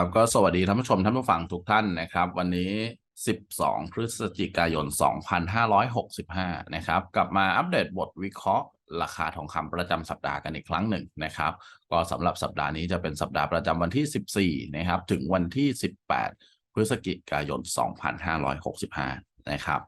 ครับก็สวัสดีท่านผู้ชมท่านผู้ฟังทุกท่านนะครับ วันนี้ 12 พฤศจิกายน 2565 นะครับ กลับมาอัปเดตบทวิเคราะห์ ราคาทองคำประจำสัปดาห์กันอีกครั้งหนึ่งนะครับ ก็สำหรับสัปดาห์นี้จะเป็นสัปดาห์ประจำวันที่ 14 นะครับ ถึงวันที่ 18 พฤศจิกายน 2565 นะครับ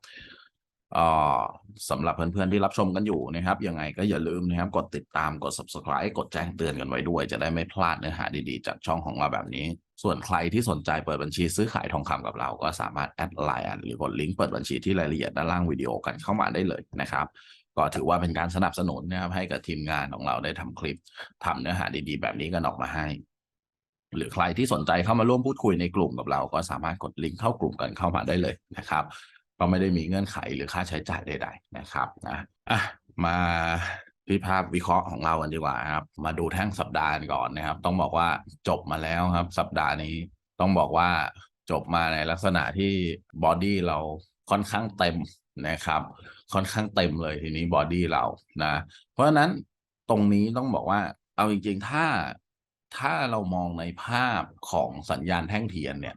สำหรับเพื่อนๆที่รับชมกันอยู่นะครับ ยังไงก็อย่าลืมนะครับ กดติดตามกด subscribe กดแจ้งเตือนกันไว้ด้วย จะได้ไม่พลาดเนื้อหาดีๆ จากช่องของเราแบบนี้ ส่วนใครที่สนใจเปิดบัญชีซื้อขายทองคำกับเราก็สามารถแอดไลน์หรือกดลิงก์เปิดบัญชีที่รายละเอียดด้านล่างวิดีโอกันเข้ามาได้เลยนะครับ ก็ถือว่าเป็นการสนับสนุนนะครับให้กับทีมงานของเราได้ทำคลิปทำเนื้อหาดี ๆ แบบนี้กันออกมาให้ หรือใครที่สนใจเข้ามาร่วมพูดคุยในกลุ่มกับเรา ก็สามารถกดลิงก์เข้ากลุ่มกันเข้ามาได้เลยนะครับ ก็ไม่ได้มีเงื่อนไขหรือค่าใช้จ่ายใด ๆ นะครับนะอะมา ที่ภาพวิเคราะห์ของเรากันดีกว่าครับ มาดูแท่งสัปดาห์ก่อนนะครับ ต้องบอกว่าจบมาแล้วครับ สัปดาห์นี้ต้องบอกว่าจบมาในลักษณะที่บอดี้เราค่อนข้างเต็มนะครับ ค่อนข้างเต็มเลยทีนี้บอดี้เรานะ เพราะฉะนั้นตรงนี้ต้องบอกว่าเอาจริง ๆ ถ้าถ้าเรามองในภาพของสัญญาณแท่งเทียนเนี่ย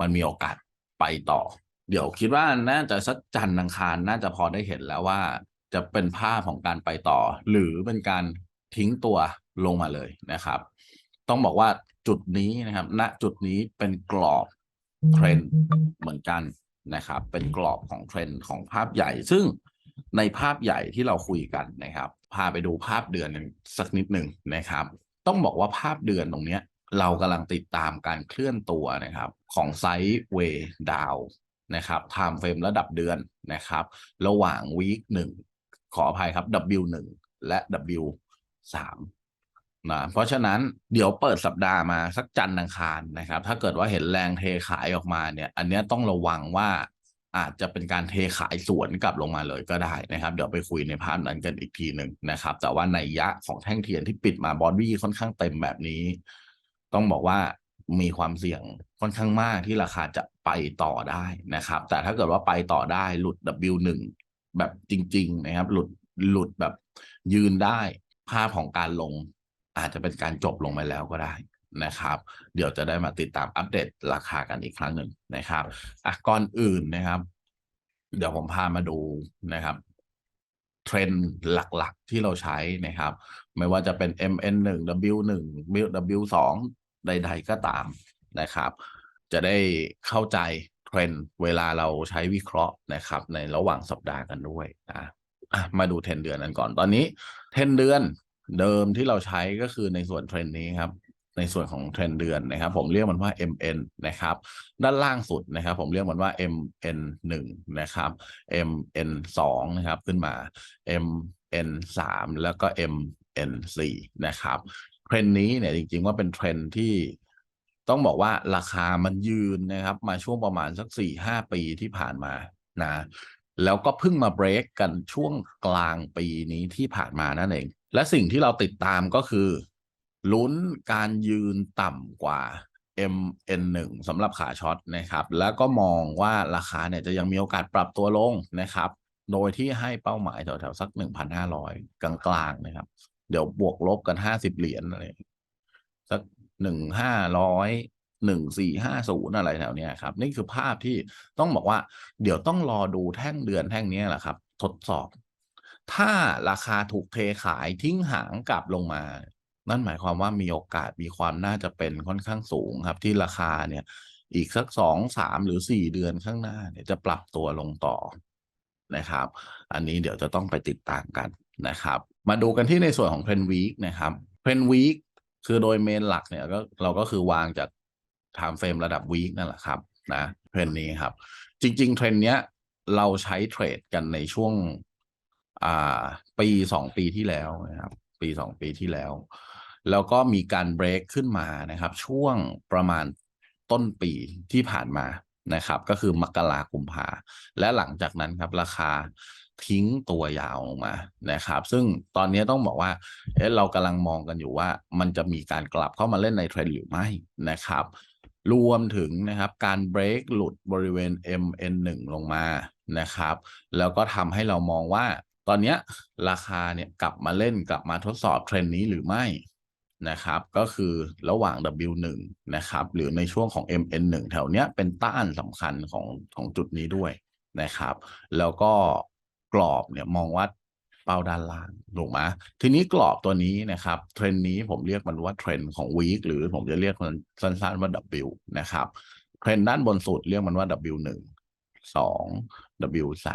มันมีโอกาสไปต่อ เดี๋ยวคิดว่าน่าจะสักจันทร์อังคารน่าจะพอได้เห็นแล้วว่า จะเป็นภาพของการไปต่อ หรือเป็นการทิ้งตัวลงมาเลยนะครับ ต้องบอกว่าจุดนี้นะครับ ณจุดนี้เป็นกรอบเทรนด์เหมือนกันนะครับ เป็นกรอบของเทรนด์ของภาพใหญ่ ซึ่งในภาพใหญ่ที่เราคุยกันนะครับ พาไปดูภาพเดือนสักนิดหนึ่งนะครับ ต้องบอกว่าภาพเดือนตรงนี้เรากำลังติดตามการเคลื่อนตัวนะครับ ของไซด์เวย์ดาวนะครับไทม์เฟรมระดับเดือนนะครับ ระหว่างวีคหนึ่ง ขออภัยครับ W1 และ W3 นะเพราะฉะนั้นเดี๋ยวเปิดสัปดาห์มาสักจันทร์อังคารนะครับ ถ้าเกิดว่าเห็นแรงเทขายออกมาเนี่ย อันนี้ต้องระวังว่าอาจจะเป็นการเทขายสวนกลับลงมาเลยก็ได้นะครับ เดี๋ยวไปคุยในภาพนั้นกันอีกทีหนึ่งนะครับ แต่ว่าในยะของแท่งเทียนที่ปิดมาบอดวี้ค่อนข้างเต็มแบบนี้ ต้องบอกว่ามีความเสี่ยงค่อนข้างมากที่ราคาจะไปต่อได้นะครับ แต่ถ้าเกิดว่าไปต่อได้หลุด W1 แบบจริง ๆ นะครับ หลุดหลุดแบบยืนได้ ภาพของการลงอาจจะเป็นการจบลงไปแล้วก็ได้นะครับ เดี๋ยวจะได้มาติดตามอัปเดตราคากันอีกครั้งหนึ่งนะครับอะก่อนอื่นนะครับ เดี๋ยวผมพามาดูนะครับเทรนด์หลักๆที่เราใช้นะครับ ไม่ว่าจะเป็น MN1 W1 W2 ใด ๆ ก็ตามนะครับ จะได้เข้าใจ รนด์เวลาเราใช้วิเคราะห์นะครับ ในระหว่างสัปดาห์กันด้วยนะมาดูเทรนเดือนกันก่อนตอนนี้เทรนเดือนเดิมที่เราใช้ก็คือในส่วนเทรนนี้ครับในส่วนของเทรนเดือนนะครับ ผมเรียกมันว่า MN นะครับ ด้านล่างสุดนะครับ ผมเรียกมันว่า MN 1นะครับ MN 2นะครับขึ้นมา MN 3แล้วก็ MN 4นะครับเทรนนี้เนี่ยจริงๆว่าเป็นเทรนที่ ต้องบอกว่าราคามันยืนนะครับ มาช่วงประมาณสักสี่ห้าปีที่ผ่านมานะแล้วก็เพิ่งมาเบรกกันช่วงกลางปีนี้ที่ผ่านมานั่นเอง และสิ่งที่เราติดตามก็คือลุ้นการยืนต่ำกว่า MN1 สำหรับขาช็อตนะครับ แล้วก็มองว่าราคาเนี่ยจะยังมีโอกาสปรับตัวลงนะครับ โดยที่ให้เป้าหมายแถวๆสัก 1,500 กลางๆนะครับ เดี๋ยวบวกลบกัน 50 เหรียญอะไร หนึ่งห้าร้อยหนึ่งสัก1,500 1450อะไรแถวเนี้ยครับ นี่คือภาพที่ต้องบอกว่า เดี๋ยวต้องรอดูแท่งเดือนแท่งนี้แหละครับ ทดสอบ ถ้าราคาถูกเทขายทิ้งหางกลับลงมา นั่นหมายความว่ามีโอกาสมีความน่าจะเป็นค่อนข้างสูงครับ ที่ราคาเนี่ย อีกสักสองสามหรือสี่เดือนข้างหน้าเนี่ยจะปรับตัวลงต่อนะครับ อันนี้เดี๋ยวจะต้องไปติดตามกันนะครับ มาดูกันที่ในส่วนของเทรนวีคนะครับเทรนวีค คือโดยเมนหลักเนี่ยก็เราก็คือวางจากไทม์เฟรมระดับวีคนั่นแหละครับนะเทรนนี้ครับ จริง ๆ เทรนเนี้ยเราใช้เทรดกันในช่วงอ่าปีสองปีที่แล้วนะครับ ปีสองปีที่แล้ว แล้วก็มีการเบรกขึ้นมานะครับ ช่วงประมาณต้นปีที่ผ่านมานะครับ ก็คือมกราคุมภาและหลังจากนั้นครับ ราคา ทิ้งตัวยาวลงมานะครับ ซึ่งตอนนี้ต้องบอกว่าเอ๊ะเรากำลังมองกันอยู่ว่า มันจะมีการกลับเข้ามาเล่นในเทรนด์หรือไม่นะครับ รวมถึงนะครับการเบรกหลุดบริเวณ MN1 ลงมานะครับ แล้วก็ทำให้เรามองว่า ตอนนี้ราคาเนี่ยกลับมาเล่นกลับมาทดสอบเทรนด์นี้หรือไม่นะครับก็คือระหว่าง W1 นะครับหรือในช่วงของ MN1 แถวเนี้ยเป็นต้านสำคัญของของจุดนี้ด้วยนะครับ แล้วก็ กรอบเนี่ยมองว่าเป้าด้านล่างถูกไหมทีนี้กรอบตัวนี้นะครับเทรนด์นี้ผมเรียกมันว่าเทรนด์ของวีคหรือผมจะเรียกมันสั้นๆว่า W นะครับเทรนด์ด้านบนสุดเรียกมันว่า W1 2 W3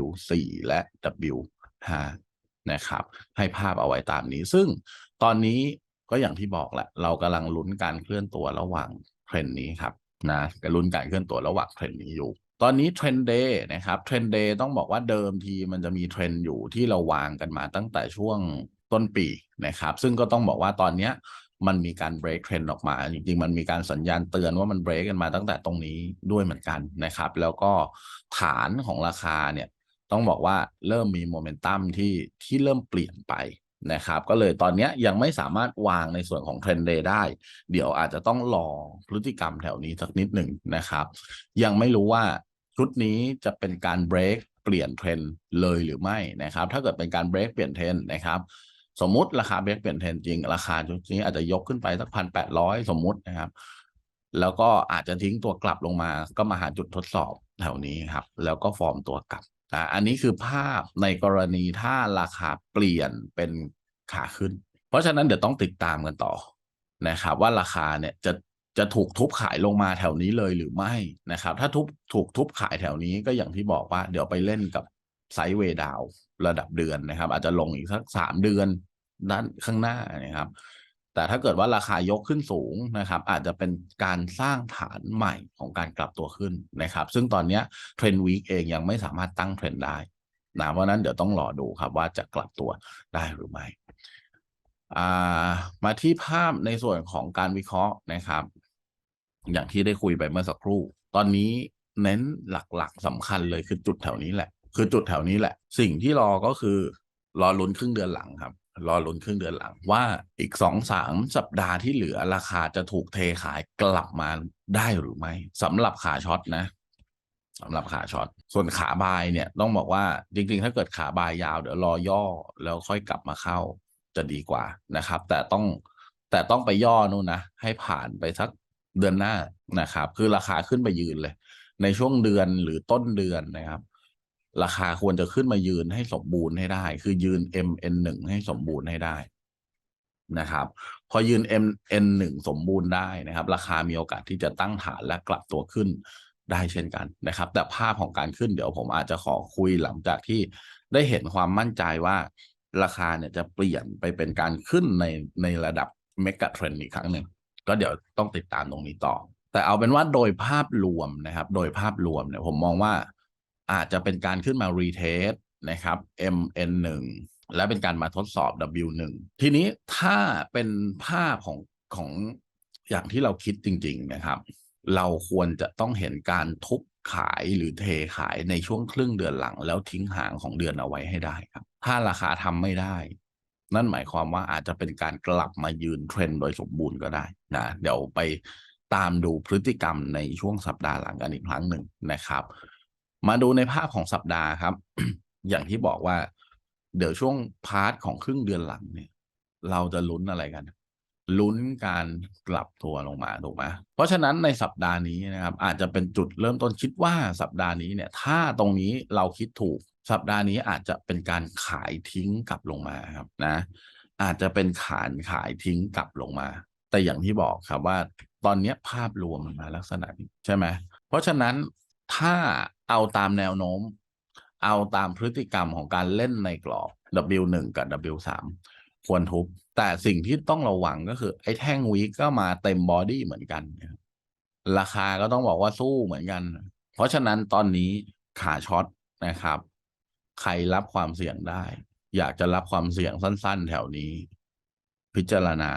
W4 และ W5 นะครับ ให้ภาพเอาไว้ตามนี้ ซึ่งตอนนี้ก็อย่างที่บอกแหละ เรากำลังลุ้นการเคลื่อนตัวระหว่างเทรนด์นี้ครับนะกลุ้นการเคลื่อนตัวระหว่างเทรนด์นี้อยู่ ตอนนี้เทรนเดย์นะครับเทรนเดย์ต้องบอกว่าเดิมทีมันจะมีเทรนอยู่ที่เราวางกันมาตั้งแต่ช่วงต้นปีนะครับ ซึ่งก็ต้องบอกว่าตอนเนี้ยมันมีการ break trend ออกมา จริงๆ มันมีการสัญญาณเตือนว่ามัน break กันมาตั้งแต่ตรงนี้ด้วยเหมือนกันนะครับ แล้วก็ฐานของราคาเนี่ยต้องบอกว่าเริ่มมีโมเมนตัมที่ที่เริ่มเปลี่ยนไปนะครับ ก็เลยตอนนี้ยังไม่สามารถวางในส่วนของเทรนเดย์ได้ เดี๋ยวอาจจะต้องรอพฤติกรรมแถวนี้สักนิดหนึ่งนะครับ ยังไม่รู้ว่า ชุดนี้จะเป็นการเบรกเปลี่ยนเทรนเลยหรือไม่นะครับ ถ้าเกิดเป็นการเบรกเปลี่ยนเทรนนะครับ สมมุติราคาเบรกเปลี่ยนเทรนจริง ราคาชุดนี้อาจจะยกขึ้นไปสักพันแปดร้อยสมมุตินะครับ แล้วก็อาจจะทิ้งตัวกลับลงมา ก็มาหาจุดทดสอบแถวนี้ครับ แล้วก็ฟอร์มตัวกลับนะอันนี้คือภาพในกรณีถ้าราคาเปลี่ยนเป็นขาขึ้น เพราะฉะนั้นเดี๋ยวต้องติดตามกันต่อนะครับ ว่าราคาเนี่ยจะ จะถูกทุบขายลงมาแถวนี้เลยหรือไม่นะครับ ถ้าทุบถูกทุบขายแถวนี้ก็อย่างที่บอกว่า เดี๋ยวไปเล่นกับไซด์เวดาวระดับเดือนนะครับ อาจจะลงอีกสักสามเดือนด้านข้างหน้านะครับ แต่ถ้าเกิดว่าราคายกขึ้นสูงนะครับ อาจจะเป็นการสร้างฐานใหม่ของการกลับตัวขึ้นนะครับ ซึ่งตอนนี้เทรนด์วีคเองยังไม่สามารถตั้งเทรนด์ได้นะเพราะนั้นเดี๋ยวต้องรอดูครับว่าจะกลับตัวได้หรือไม่มาที่ภาพในส่วนของการวิเคราะห์นะครับ อย่างที่ได้คุยไปเมื่อสักครู่ ตอนนี้เน้นหลักๆสำคัญเลยคือจุดแถวนี้แหละ คือจุดแถวนี้แหละ สิ่งที่รอก็คือ รอลุ้นครึ่งเดือนหลังครับ รอลุ้นครึ่งเดือนหลัง ว่าอีกสองสามสัปดาห์ที่เหลือราคาจะถูกเทขายกลับมาได้หรือไม่สำหรับขาช็อตนะสำหรับขาช็อต ส่วนขาบายเนี่ยต้องบอกว่าจริงๆ ถ้าเกิดขาบายยาวเดี๋ยวรอย่อแล้วค่อยกลับมาเข้าจะดีกว่านะครับ แต่ต้องแต่ต้องไปย่อนู่นนะ ให้ผ่านไปสัก เดือนหน้านะครับ คือราคาขึ้นไปยืนเลย ในช่วงเดือนหรือต้นเดือนนะครับ ราคาควรจะขึ้นมายืนให้สมบูรณ์ให้ได้ คือยืน MN1 ให้สมบูรณ์ให้ได้นะครับ พอยืน MN1 สมบูรณ์ได้นะครับ ราคามีโอกาสที่จะตั้งฐานและกลับตัวขึ้นได้เช่นกันนะครับ แต่ภาพของการขึ้นเดี๋ยวผมอาจจะขอคุยหลังจากที่ได้เห็นความมั่นใจว่าราคาเนี่ยจะเปลี่ยนไปเป็นการขึ้นในในระดับเมกะเทรนอีกครั้งหนึ่ง ก็เดี๋ยวต้องติดตามตรงนี้ต่อ แต่เอาเป็นว่าโดยภาพรวมนะครับ โดยภาพรวมเนี่ยผมมองว่าอาจจะเป็นการขึ้นมารีเทสนะครับ MN1 และเป็นการมาทดสอบ W1 ทีนี้ถ้าเป็นภาพของของอย่างที่เราคิดจริง ๆนะครับ เราควรจะต้องเห็นการทุบขายหรือเทขายในช่วงครึ่งเดือนหลัง แล้วทิ้งห่างของเดือนเอาไว้ให้ได้ครับ ถ้าราคาทำไม่ได้ นั่นหมายความว่าอาจจะเป็นการกลับมายืนเทรนโดยสมบูรณ์ก็ได้นะเดี๋ยวไปตามดูพฤติกรรมในช่วงสัปดาห์หลังกันอีกครั้งหนึ่งนะครับ มาดูในภาพของสัปดาห์ครับ อย่างที่บอกว่า เดี๋ยวช่วงพาร์ทของครึ่งเดือนหลังเนี่ย เราจะลุ้นอะไรกันลุ้นการกลับตัวลงมาถูกไหมเพราะฉะนั้นในสัปดาห์นี้นะครับ อาจจะเป็นจุดเริ่มต้นคิดว่าสัปดาห์นี้เนี่ย ถ้าตรงนี้เราคิดถูก สัปดาห์นี้อาจจะเป็นการขายทิ้งกลับลงมาครับนะ อาจจะเป็นขานขายทิ้งกลับลงมา แต่อย่างที่บอกครับว่าตอนนี้ภาพรวมมันมาลักษณะนี้ใช่ไหมเพราะฉะนั้นถ้าเอาตามแนวโน้ม เอาตามพฤติกรรมของการเล่นในกรอบ W1 กับ W3 ควรทุบ แต่สิ่งที่ต้องระวังก็คือ ไอ้แท่งวีก็มาเต็มบอดี้เหมือนกัน ราคาก็ต้องบอกว่าสู้เหมือนกัน เพราะฉะนั้นตอนนี้ขาช็อตนะครับ ใครรับความเสี่ยงได้ อยากจะรับความเสี่ยงสั้น ๆ แถวนี้ พิจารณา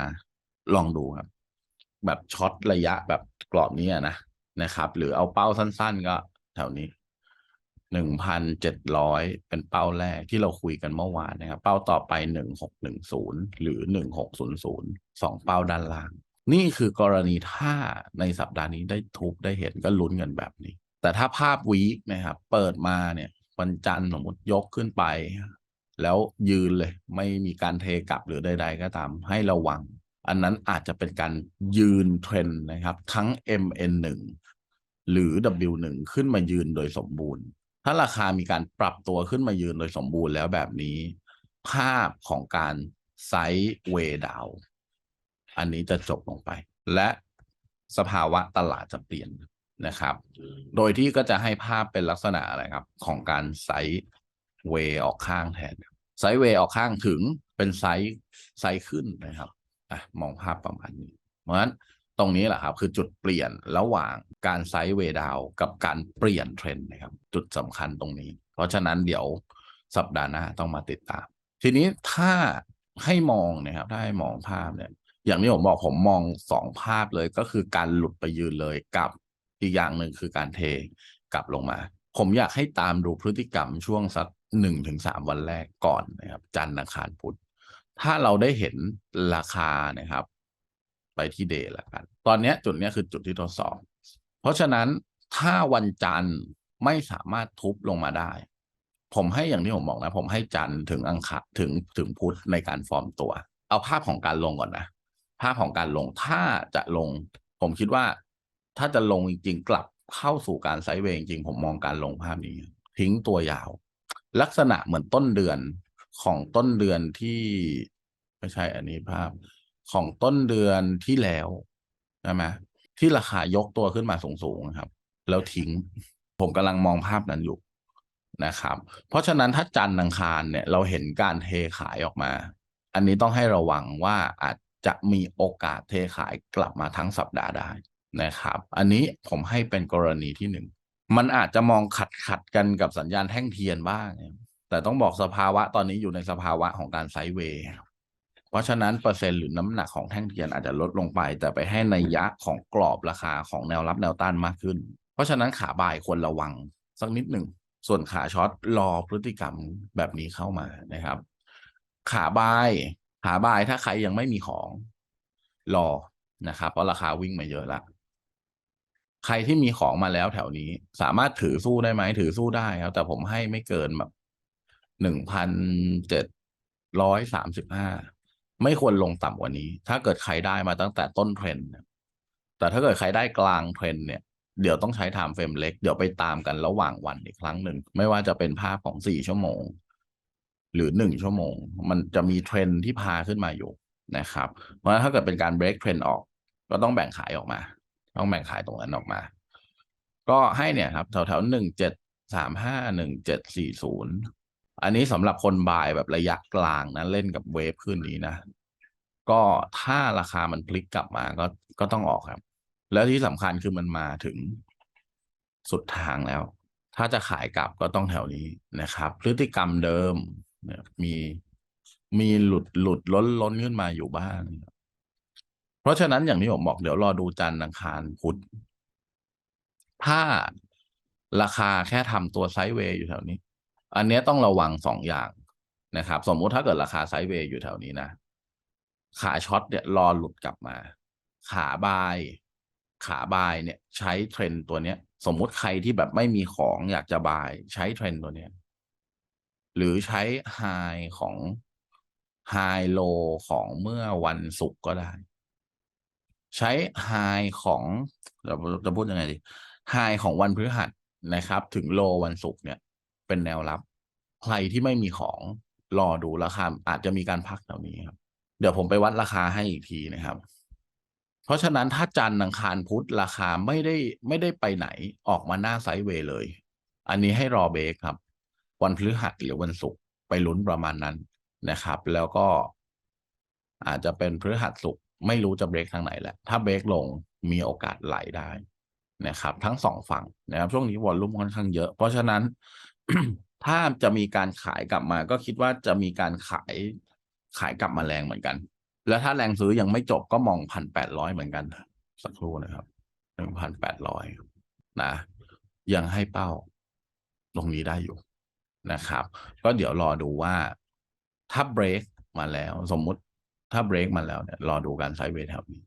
ลองดูครับ แบบช็อตระยะแบบกรอบนี้นะนะครับ หรือเอาเป้าสั้น ๆ ก็แถวนี้หนึ่งพันเจ็ดร้อยเป็นเป้าแรกที่เราคุยกันเมื่อวานนะครับ เป้าต่อไปหนึ่งหกหนึ่งศูนย์หรือหนึ่งหกศูนย์ศูนย์สองเป้าด้านล่าง นี่คือกรณีถ้าในสัปดาห์นี้ได้ทุบได้เห็นก็ลุ้นกันแบบนี้ แต่ถ้าภาพวีคนะครับ เปิดมาเนี่ย วันจันทร์สมมติยกขึ้นไป แล้วยืนเลย ไม่มีการเทกลับหรือใด ๆ ก็ตามให้ระวัง อันนั้นอาจจะเป็นการยืนเทรนนะครับ ทั้ง MN1 หรือ W1 ขึ้นมายืนโดยสมบูรณ์ ถ้าราคามีการปรับตัวขึ้นมายืนโดยสมบูรณ์แล้วแบบนี้ ภาพของการไซด์เวย์ดาวอันนี้จะจบลงไป และสภาวะตลาดจะเปลี่ยน นะครับ โดยที่ก็จะให้ภาพเป็นลักษณะอะไรครับ ของการไซด์เวย์ออกข้างแทนไซด์เวย์ออกข้างถึงเป็นไซส์ไซส์ขึ้นนะครับอะมองภาพประมาณนี้ เพราะฉะนั้นตรงนี้แหละครับ คือจุดเปลี่ยนระหว่างการไซด์เวย์ดาวกับการเปลี่ยนเทรนด์นะครับ จุดสำคัญตรงนี้ เพราะฉะนั้นเดี๋ยวสัปดาห์หน้าต้องมาติดตาม ทีนี้ถ้าให้มองนะครับถ้าให้มองภาพเนี่ยอย่างที่ผมบอกผมมองสองภาพเลยก็คือการหลุดไปยืนเลยกับ อีกอย่างหนึ่งคือการเทกลับลงมา ผมอยากให้ตามดูพฤติกรรมช่วงสักหนึ่งถึงสามวันแรกก่อนนะครับ จันทร์อังคารพุธถ้าเราได้เห็นราคานะครับ ไปที่เดย์ละกัน ตอนนี้จุดนี้คือจุดที่ทดสอบ เพราะฉะนั้นถ้าวันจันทร์ไม่สามารถทุบลงมาได้ ผมให้อย่างที่ผมบอกนะ ผมให้จันทร์ถึงอังคารถึงถึงพุธในการฟอร์มตัว เอาภาพของการลงก่อนนะ ภาพของการลงถ้าจะลง ผมคิดว่า ถ้าจะลงจริงๆ กลับเข้าสู่การไซด์เวย์จริงๆผมมองการลงภาพนี้ ทิ้งตัวยาว ลักษณะเหมือนต้นเดือนของต้นเดือนที่ไม่ใช่อันนี้ภาพ ของต้นเดือนที่แล้วใช่ไหมที่ราคายกตัวขึ้นมาสูงๆครับ แล้วทิ้งผมกำลังมองภาพนั้นอยู่นะครับ เพราะฉะนั้นถ้าจันทร์อังคารเนี่ยเราเห็นการเทขายออกมา อันนี้ต้องให้ระวังว่าอาจจะมีโอกาสเทขายกลับมาทั้งสัปดาห์ได้ นะครับ อันนี้ผมให้เป็นกรณีที่หนึ่งมันอาจจะมองขัดขัดกันกับสัญญาณแท่งเทียนบ้าง แต่ต้องบอกสภาวะตอนนี้อยู่ในสภาวะของการไซด์เวย์เพราะฉะนั้นเปอร์เซ็นต์หรือน้ำหนักของแท่งเทียนอาจจะลดลงไป แต่ไปให้ในยยะของกรอบราคาของแนวรับแนวต้านมากขึ้น เพราะฉะนั้นขาบ่ายควรระวังสักนิดหนึ่งส่วนขาช็อตรอพฤติกรรมแบบนี้เข้ามานะครับ ขาบายขาบายถ้าใครยังไม่มีของรอนะครับ เพราะราคาวิ่งมาเยอะและ ใครที่มีของมาแล้วแถวนี้ สามารถถือสู้ได้ไหมถือสู้ได้ครับ แต่ผมให้ไม่เกินแบบหนึ่งพันเจ็ดร้อยสามสิบห้าไม่ควรลงต่ำกว่านี้ ถ้าเกิดใครได้มาตั้งแต่ต้นเทรนด์แต่ถ้าเกิดใครได้กลางเทรนด์เนี่ยเดี๋ยวต้องใช้ไทม์เฟรมเล็ก เดี๋ยวไปตามกันระหว่างวันอีกครั้งหนึ่ง ไม่ว่าจะเป็นภาพของสี่ชั่วโมง หรือหนึ่งชั่วโมง มันจะมีเทรนที่พาขึ้นมาอยู่นะครับ เพราะฉะนั้นถ้าเกิดเป็นการเบรกเทรนออก ก็ต้องแบ่งขายออกมา ต้องแบ่งขายตรงนั้นออกมา ก็ให้เนี่ยครับ แถวๆหนึ่งเจ็ดสามห้าหนึ่งเจ็ดสี่ศูนย์อันนี้สำหรับคนบายแบบระยะกลางนะเล่นกับเวฟขึ้นนี้นะ ก็ถ้าราคามันพลิกกลับมาก็ก็ต้องออกครับ แล้วที่สำคัญคือมันมาถึงสุดทางแล้ว ถ้าจะขายกลับก็ต้องแถวนี้นะครับ พฤติกรรมเดิมมีมีหลุดหลุดล้นล้นขึ้นมาอยู่บ้าง เพราะฉะนั้นอย่างที่ผมบอกเดี๋ยวรอดูจันทร์อังคารพุธถ้าราคาแค่ทำตัวไซด์เวย์อยู่แถวนี้ อันนี้ต้องระวังสองอย่างนะครับ สมมุติถ้าเกิดราคาไซด์เวย์อยู่แถวนี้นะ ขาช็อตเนี่ยรอหลุดกลับมา ขาบาย ขาบายเนี่ย ใช้เทรนตัวเนี้ย สมมุติใครที่แบบไม่มีของอยากจะบาย ใช้เทรนตัวเนี้ยหรือใช้ไฮของไฮโลของเมื่อวันศุกร์ก็ได้ ใช้ไฮของเราจะพูดยังไงดีไฮของวันพฤหัสนะครับ ถึงโลวันศุกร์เนี่ย เป็นแนวรับ ใครที่ไม่มีของรอดูราคาอาจจะมีการพักแถวนี้ครับ เดี๋ยวผมไปวัดราคาให้อีกทีนะครับ เพราะฉะนั้นถ้าจันทร์อังคารพุธราคาไม่ได้ไม่ได้ไปไหนออกมาหน้าไซด์เวย์เลย อันนี้ให้รอเบรกครับ วันพฤหัสหรือวันศุกร์ไปลุ้นประมาณนั้นนะครับ แล้วก็อาจจะเป็นพฤหัสศุกร์ ไม่รู้จะเบรกทางไหนแหละ ถ้าเบรกลงมีโอกาสไหลได้นะครับ ทั้งสองฝั่งนะครับ ช่วงนี้วอลลุ่มค่อนข้างเยอะ เพราะฉะนั้น ถ้าจะมีการขายกลับมา ก็คิดว่าจะมีการขายขายกลับมาแรงเหมือนกัน แล้วถ้าแรงซื้อยังไม่จบก็มองพันแปดร้อยเหมือนกัน สักครู่นะครับหนึ่งพันแปดร้อยนะยังให้เป้าตรงนี้ได้อยู่นะครับ ก็เดี๋ยวรอดูว่าถ้าเบรกมาแล้ว สมมุติ ถ้าเบรกมาแล้วเนี่ยรอดูการไซด์เวย์แถวนี้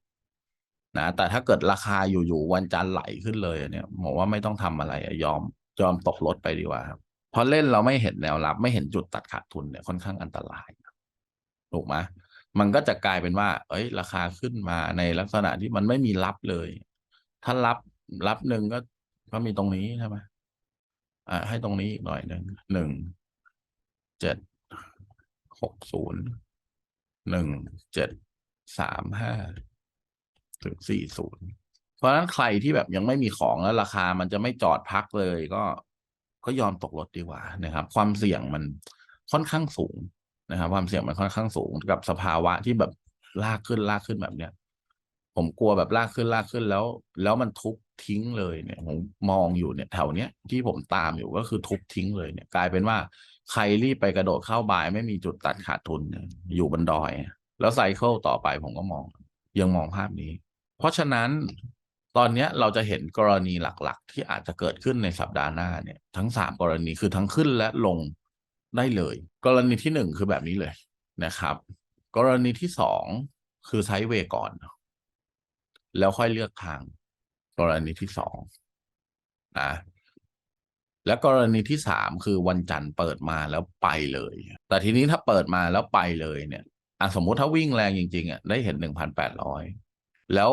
นะแต่ถ้าเกิดราคาอยู่ๆวันจันทร์ไหลขึ้นเลยเนี่ยผมว่าไม่ต้องทำอะไรยอมยอมตกรถไปดีกว่าครับพอเล่นเราไม่เห็นแนวรับ ไม่เห็นจุดตัดขาดทุนเนี่ยค่อนข้างอันตรายถูกไหมมันก็จะกลายเป็นว่า เอ้ย ราคาขึ้นมาในลักษณะที่มันไม่มีรับเลย ถ้ารับรับหนึ่งก็ก็มีตรงนี้ใช่ไหมอ่าให้ตรงนี้อีกหน่อยหนึ่งหนึ่งเจ็ดหกศูนย์ หนึ่งเจ็ดสามห้าถึงสี่ศูนย์เพราะฉะนั้นใครที่แบบยังไม่มีของแล้วราคามันจะไม่จอดพักเลยก็ก็ยอมตกรถดีกว่านะครับ ความเสี่ยงมันค่อนข้างสูงนะครับ ความเสี่ยงมันค่อนข้างสูงกับสภาวะที่แบบลากขึ้นลากขึ้นแบบเนี้ยผมกลัวแบบลากขึ้นลากขึ้นแล้ว แล้วมันทุบทิ้งเลยเนี่ย ผมมองอยู่เนี่ยแถวเนี้ยที่ผมตามอยู่ก็คือทุบทิ้งเลยเนี่ย กลายเป็นว่า ใครรีบไปกระโดดเข้าบายไม่มีจุดตัดขาดทุนอยู่บนดอย แล้วไซเคิลต่อไปผมก็มอง ยังมองภาพนี้ เพราะฉะนั้นตอนนี้เราจะเห็นกรณีหลักๆ ที่อาจจะเกิดขึ้นในสัปดาห์หน้าเนี่ยทั้งสามกรณีคือทั้งขึ้นและลงได้เลย กรณีที่หนึ่งคือแบบนี้เลยนะครับ กรณีที่สองคือไซเวก่อน แล้วค่อยเลือกทาง กรณีที่สองนะ และกรณีที่สามคือวันจันทร์เปิดมาแล้วไปเลย แต่ทีนี้ถ้าเปิดมาแล้วไปเลยเนี่ยอะสมมุติถ้าวิ่งแรงจริงๆอะได้เห็นหนึ่งพันแปดร้อยแล้ว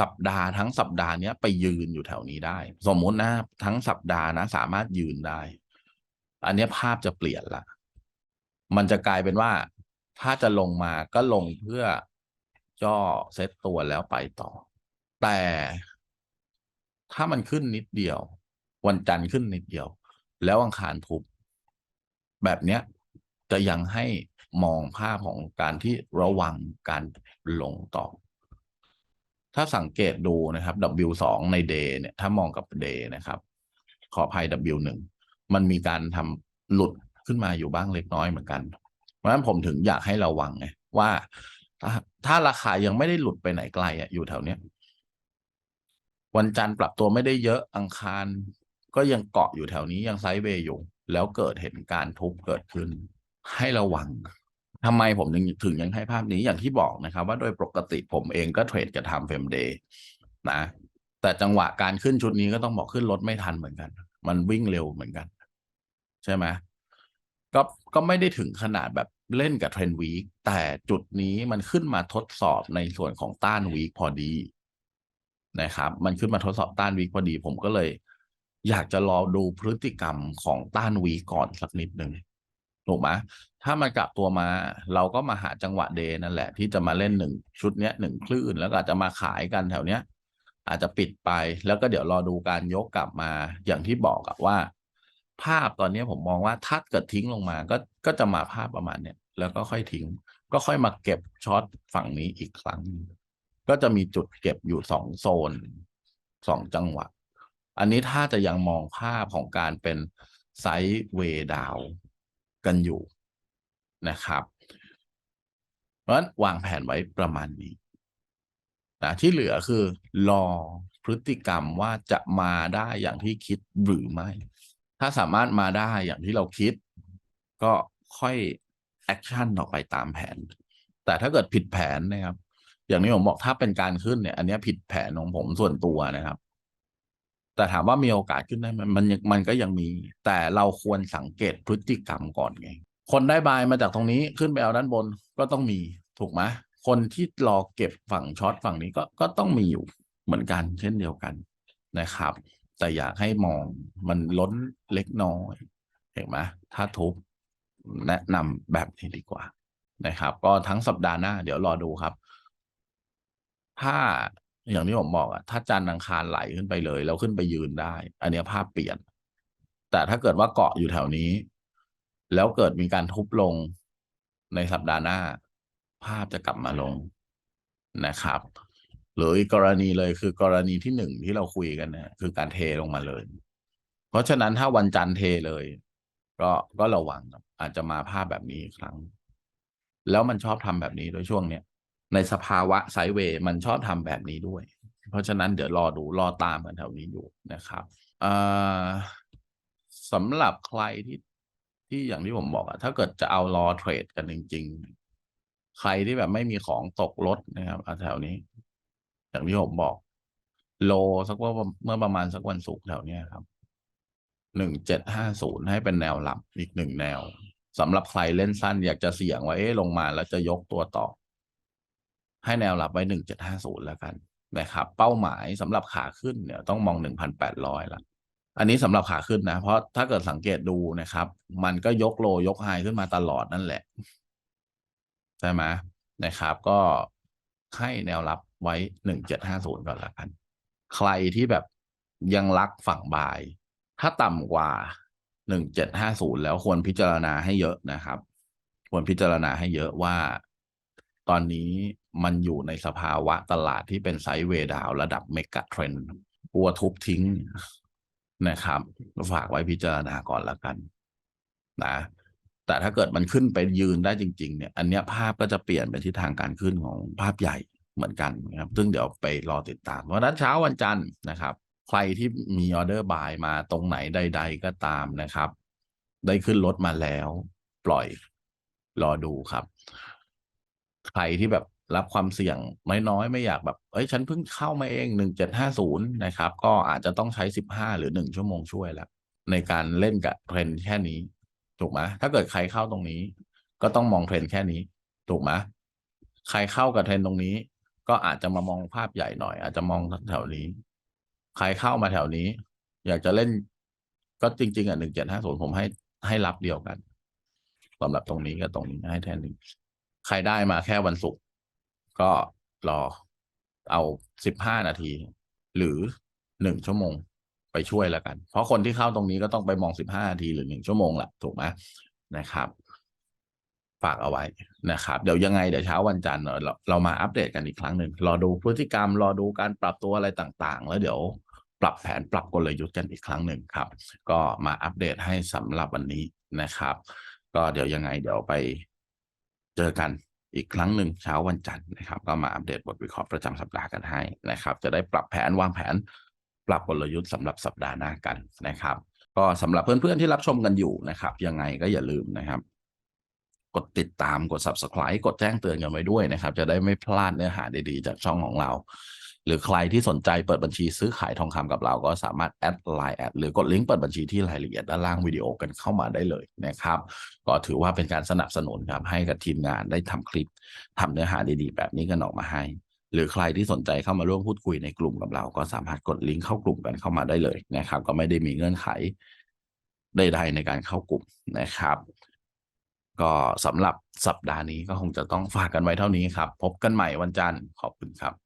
สัปดาห์ทั้งสัปดาห์เนี้ยไปยืนอยู่แถวนี้ได้ สมมุตินะทั้งสัปดาห์นะสามารถยืนได้ อันนี้ภาพจะเปลี่ยนละ มันจะกลายเป็นว่า ถ้าจะลงมาก็ลงเพื่อย่อเซตตัวแล้วไปต่อ แต่ถ้ามันขึ้นนิดเดียว วันจันทร์ขึ้นนิดเดียว แล้วอังคารทุบแบบเนี้ยจะยังให้มองภาพของการที่ระวังการลงต่อ ถ้าสังเกตดูนะครับ W2 ใน day เนี่ย ถ้ามองกับ day นะครับ ขออภัย W1 มันมีการทำหลุดขึ้นมาอยู่บ้างเล็กน้อยเหมือนกัน เพราะฉะนั้นผมถึงอยากให้ระวังไงว่าถ้าถ้าราคายังไม่ได้หลุดไปไหนไกลอะอยู่แถวเนี้ยวันจันทร์ปรับตัวไม่ได้เยอะอังคาร ก็ยังเกาะอยู่แถวนี้ยังไซด์เวย์อยู่ แล้วเกิดเห็นการทุบเกิดขึ้น ให้ระวังทำไมผมถึงถึงยังให้ภาพนี้อย่างที่บอกนะครับ ว่าโดยปกติผมเองก็เทรดกับทำเฟมเดย์นะ แต่จังหวะการขึ้นชุดนี้ก็ต้องบอกขึ้นรถไม่ทันเหมือนกัน มันวิ่งเร็วเหมือนกัน ใช่ไหมก็ก็ไม่ได้ถึงขนาดแบบเล่นกับเทรนวีคแต่จุดนี้มันขึ้นมาทดสอบในส่วนของต้านวีคพอดีนะครับ มันขึ้นมาทดสอบต้านวีคพอดี ผมก็เลย อยากจะรอดูพฤติกรรมของต้านวีก่อนสักนิดหนึ่งถูกไหมถ้ามันกลับตัวมา เราก็มาหาจังหวะเดย์นั่นแหละ ที่จะมาเล่นหนึ่งชุดเนี้ยหนึ่งคลื่นแล้วก็อาจจะมาขายกันแถวเนี้ย อาจจะปิดไปแล้วก็เดี๋ยวรอดูการยกกลับมาอย่างที่บอกอะว่า ภาพตอนนี้ผมมองว่าถ้าเกิดทิ้งลงมาก็ก็จะมาภาพประมาณเนี้ยแล้วก็ค่อยทิ้ง ก็ค่อยมาเก็บช็อตฝั่งนี้อีกครั้ง ก็จะมีจุดเก็บอยู่สองโซนสองจังหวะ อันนี้ถ้าจะยังมองภาพของการเป็นไซด์เวดาวกันอยู่นะครับ เพราะฉะนั้นวางแผนไว้ประมาณนี้นะที่เหลือคือรอพฤติกรรมว่าจะมาได้อย่างที่คิดหรือไม่ ถ้าสามารถมาได้อย่างที่เราคิด ก็ค่อยแอคชั่นออกไปตามแผน แต่ถ้าเกิดผิดแผนนะครับ อย่างที่ผมบอกถ้าเป็นการขึ้นเนี่ย อันนี้ผิดแผนของผมส่วนตัวนะครับ แต่ถามว่ามีโอกาสขึ้นได้ไหมมันยังมันก็ยังมี แต่เราควรสังเกตพฤติกรรมก่อนไง คนได้บายมาจากตรงนี้ขึ้นไปเอาด้านบนก็ต้องมีถูกไหมคนที่รอเก็บฝั่งช็อตฝั่งนี้ก็ก็ต้องมีอยู่เหมือนกัน เช่นเดียวกันนะครับ แต่อยากให้มองมันล้นเล็กน้อยเห็นไหมถ้าทุบแนะนำแบบนี้ดีกว่านะครับ ก็ทั้งสัปดาห์หน้า เดี๋ยวรอดูครับ ถ้า อย่างที่ผมบอกอะถ้าจันทร์อังคารไหลขึ้นไปเลย แล้วขึ้นไปยืนได้ อันนี้ภาพเปลี่ยน แต่ถ้าเกิดว่าเกาะอยู่แถวนี้ แล้วเกิดมีการทุบลงในสัปดาห์หน้า ภาพจะกลับมาลงนะครับ หรืออีกกรณีเลยคือกรณีที่หนึ่งที่เราคุยกันนะคือการเทลงมาเลย เพราะฉะนั้นถ้าวันจันทร์เทเลย ก็ก็ระวังอาจจะมาภาพแบบนี้อีกครั้ง แล้วมันชอบทำแบบนี้โดยช่วงเนี้ย ในสภาวะไซเวย์มันชอบทำแบบนี้ด้วย เพราะฉะนั้นเดี๋ยวรอดูรอตามกันแถวนี้อยู่นะครับสำหรับใครที่ที่อย่างที่ผมบอกอะถ้าเกิดจะเอารอเทรดกันจริง ๆ ใครที่แบบไม่มีของตกรถนะครับแถวนี้ อย่างที่ผมบอก โลสักว่าเมื่อประมาณสักวันศุกร์แถวนี้ครับหนึ่งเจ็ดห้าศูนย์ให้เป็นแนวรับอีกหนึ่งแนวสำหรับใครเล่นสั้นอยากจะเสี่ยงว่าเอ๊ะลงมาแล้วจะยกตัวต่อ ให้แนวรับไว้หนึ่งเจ็ดห้าศูนย์แล้วกันนะครับเป้าหมายสำหรับขาขึ้นเนี่ยต้องมองหนึ่งพันแปดร้อยละอันนี้สำหรับขาขึ้นนะ เพราะถ้าเกิดสังเกตดูนะครับ มันก็ยกโลยกไฮขึ้นมาตลอดนั่นแหละใช่ไหมนะครับ ก็ให้แนวรับไว้หนึ่งเจ็ดห้าศูนย์ก่อนละกัน ใครที่แบบยังรักฝั่งบาย ถ้าต่ำกว่าหนึ่งเจ็ดห้าศูนย์แล้วควรพิจารณาให้เยอะนะครับ ควรพิจารณาให้เยอะว่า ตอนนี้มันอยู่ในสภาวะตลาดที่เป็นไซด์เวดาวระดับเมกะเทรนด์กลัวทุบทิ้งนะครับ ฝากไว้พิจารณาก่อนละกัน นะ แต่ถ้าเกิดมันขึ้นไปยืนได้จริง ๆ เนี่ย อันเนี้ยภาพก็จะเปลี่ยนไปทิศทางการขึ้นของภาพใหญ่เหมือนกันนะครับ ซึ่งเดี๋ยวไปรอติดตามวันนั้นเช้าวันจันทร์นะครับ ใครที่มีออเดอร์บายมาตรงไหนใด ๆ ก็ตามนะครับ ได้ขึ้นรถมาแล้ว ปล่อยรอดูครับ ใครที่แบบรับความเสี่ยงน้อยๆ ไม่อยากแบบ เอ้ย ฉันเพิ่งเข้ามาเองหนึ่งเจ็ดห้าศูนย์นะครับ ก็อาจจะต้องใช้สิบห้าหรือหนึ่งชั่วโมงช่วยแล้ว ในการเล่นกับเทรนแค่นี้ ถูกไหมถ้าเกิดใครเข้าตรงนี้ ก็ต้องมองเทรนแค่นี้ ถูกไหมใครเข้ากับเทรนตรงนี้ ก็อาจจะมามองภาพใหญ่หน่อย อาจจะมองแถวนี้ ใครเข้ามาแถวนี้ อยากจะเล่น ก็จริง ๆอะหนึ่งเจ็ดห้าศูนย์ผมให้ให้รับเดียวกันสำหรับตรงนี้กับตรงนี้ให้แทนหนึ่ง ใครได้มาแค่วันศุกร์ก็รอเอาสิบห้านาที หรือหนึ่งชั่วโมงไปช่วยแล้วกัน เพราะคนที่เข้าตรงนี้ก็ต้องไปมองสิบห้านาทีหรือหนึ่งชั่วโมงแหละถูกไหมนะครับ ฝากเอาไว้นะครับ เดี๋ยวยังไงเดี๋ยวเช้าวันจันทร์เราเรามาอัปเดตกันอีกครั้งหนึ่งรอดูพฤติกรรม รอดูการปรับตัวอะไรต่าง ๆ แล้วเดี๋ยวปรับแผนปรับกลยุทธ์กันอีกครั้งหนึ่งครับ ก็มาอัปเดตให้สำหรับวันนี้นะครับ ก็เดี๋ยวยังไงเดี๋ยวไป เจอกันอีกครั้งหนึ่งเช้าวันจันทร์นะครับ ก็มาอัปเดตบทวิเคราะห์ประจำสัปดาห์กันให้นะครับ จะได้ปรับแผนวางแผน ปรับกลยุทธ์สำหรับสัปดาห์หน้ากันนะครับ ก็สำหรับเพื่อนๆที่รับชมกันอยู่นะครับ ยังไงก็อย่าลืมนะครับ กดติดตามกด subscribe กดแจ้งเตือนกันไว้ด้วยนะครับ จะได้ไม่พลาดเนื้อหาดีๆ จากช่องของเรา หรือใครที่สนใจเปิดบัญชีซื้อขายทองคำกับเราก็สามารถแอดไลน์แอดหรือกดลิงก์เปิดบัญชีที่รายละเอียดด้านล่างวิดีโอกันเข้ามาได้เลยนะครับ ก็ถือว่าเป็นการสนับสนุนครับให้กับทีมงานได้ทำคลิปทำเนื้อหาดีๆ แบบนี้กันออกมาให้ หรือใครที่สนใจเข้ามาร่วมพูดคุยในกลุ่มกับเรา ก็สามารถกดลิงก์เข้ากลุ่มกันเข้ามาได้เลยนะครับ ก็ไม่ได้มีเงื่อนไขใดๆในการเข้ากลุ่มนะครับก็สำหรับสัปดาห์นี้ก็คงจะต้องฝากกันไว้เท่านี้ครับ พบกันใหม่วันจันทร์ขอบคุณครับ